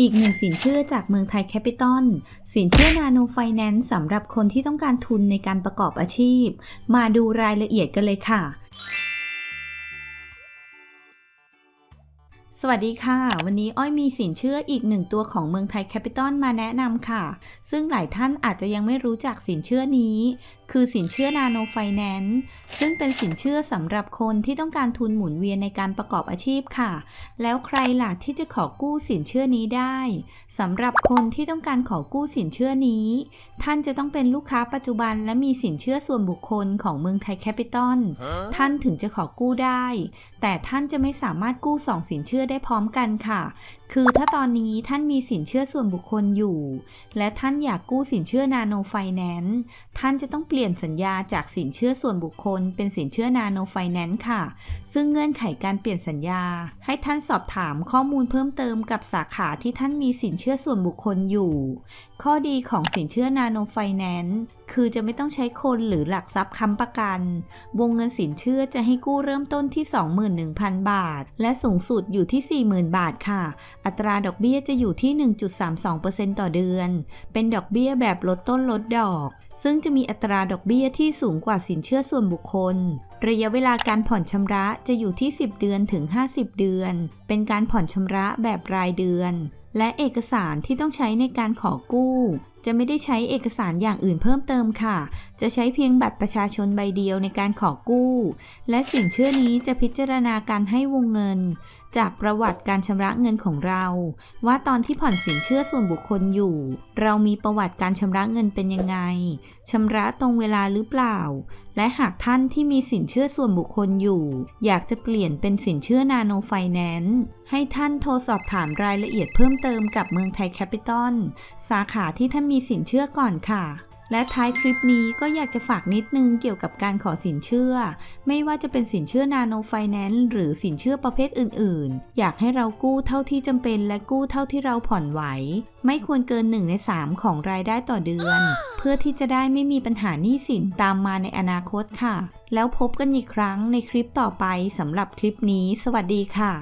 อีกหนึ่งสินเชื่อจากเมืองไทยแคปิตอลสินเชื่อนาโนไฟแนนซ์สำหรับคนที่ต้องการทุนในการประกอบอาชีพ มาดูรายละเอียดกันเลยค่ะ วัสดีค่ะ วันนี้อ้อยมีสินเชื่ออีกหนึ่งตัวของเมืองไทยแคปิตอลมาแนะนำค่ะ ซึ่งหลายท่านอาจจะยังไม่รู้จักสินเชื่อนี้ คือสินเชื่อนาโนไฟแนนซ์ซึ่งเป็นสินเชื่อสำหรับคนที่ต้องการทุนหมุนเวียนในการประกอบอาชีพค่ะ แล้วใครล่ะที่จะขอกู้สินเชื่อนี้ได้สำหรับคนที่ต้องการขอกู้สินเชื่อนี้ ท่านจะต้องเป็นลูกค้าปัจจุบัน และมีสินเชื่อส่วนบุคคลของเมืองไทยแคปิตอลท่านถึงจะขอกู้ได้ แต่ท่านจะไม่สามารถกู้สองสินเชื่อได้พร้อมกันค่ะ คือถ้าตอนนี้ท่านมีสินเชื่อส่วนบุคคลอยู่ และท่านอยากกู้สินเชื่อนาโนไฟแนนซ์ท่านจะต้องเปลี่ยนสัญญาจากสินเชื่อส่วนบุคคล เป็นสินเชื่อนาโนไฟแนนซ์ค่ะ ซึ่งเงื่อนไขการเปลี่ยนสัญญา ให้ท่านสอบถามข้อมูลเพิ่มเติมกับสาขาที่ท่านมีสินเชื่อส่วนบุคคลอยู่ ข้อดีของสินเชื่อนาโนไฟแนนซ์คือจะไม่ต้องใช้คนหรือหลักทรัพย์ค้ำประกัน วงเงินสินเชื่อจะให้กู้เริ่มต้นที่ 21,000 บาท และสูงสุดอยู่ที่ 40,000 บาทค่ะอัตราดอกเบี้ยจะอยู่ที่ 1.32%ต่อเดือน เป็นดอกเบี้ยแบบลดต้นลดดอก ซึ่งจะมีอัตราดอกเบี้ยที่สูงกว่าสินเชื่อส่วนบุคคล ระยะเวลาการผ่อนชำระจะอยู่ที่ 10 เดือนถึง 50 เดือน เป็นการผ่อนชำระแบบรายเดือน และเอกสารที่ต้องใช้ในการขอกู้ จะไม่ได้ใช้เอกสารอย่างอื่นเพิ่มเติมค่ะ จะใช้เพียงบัตรประชาชนใบเดียวในการขอกู้ และสินเชื่อนี้จะพิจารณาการให้วงเงิน จากประวัติการชำระเงินของเรา ว่าตอนที่ผ่อนสินเชื่อส่วนบุคคลอยู่ เรามีประวัติการชำระเงินเป็นยังไงชำระตรงเวลาหรือเปล่า และหากท่านที่มีสินเชื่อส่วนบุคคลอยู่ อยากจะเปลี่ยนเป็นสินเชื่อนาโนไฟแนนซ์ให้ท่านโทรสอบถามรายละเอียดเพิ่มเติมกับเมืองไทยแคปิตอลสาขาที่ท่านมีสินเชื่อก่อนค่ะ และท้ายคลิปนี้ก็อยากจะฝากนิดนึงเกี่ยวกับการขอสินเชื่อ ไม่ว่าจะเป็นสินเชื่อนาโนไฟแนนซ์หรือสินเชื่อประเภทอื่น ๆ อยากให้เรากู้เท่าที่จำเป็นและกู้เท่าที่เราผ่อนไหว ไม่ควรเกิน 1 ใน 3 ของรายได้ต่อเดือน เพื่อที่จะได้ไม่มีปัญหาหนี้สินตามมาในอนาคตค่ะ แล้วพบกันอีกครั้งในคลิปต่อไปสำหรับคลิปนี้ สวัสดีค่ะ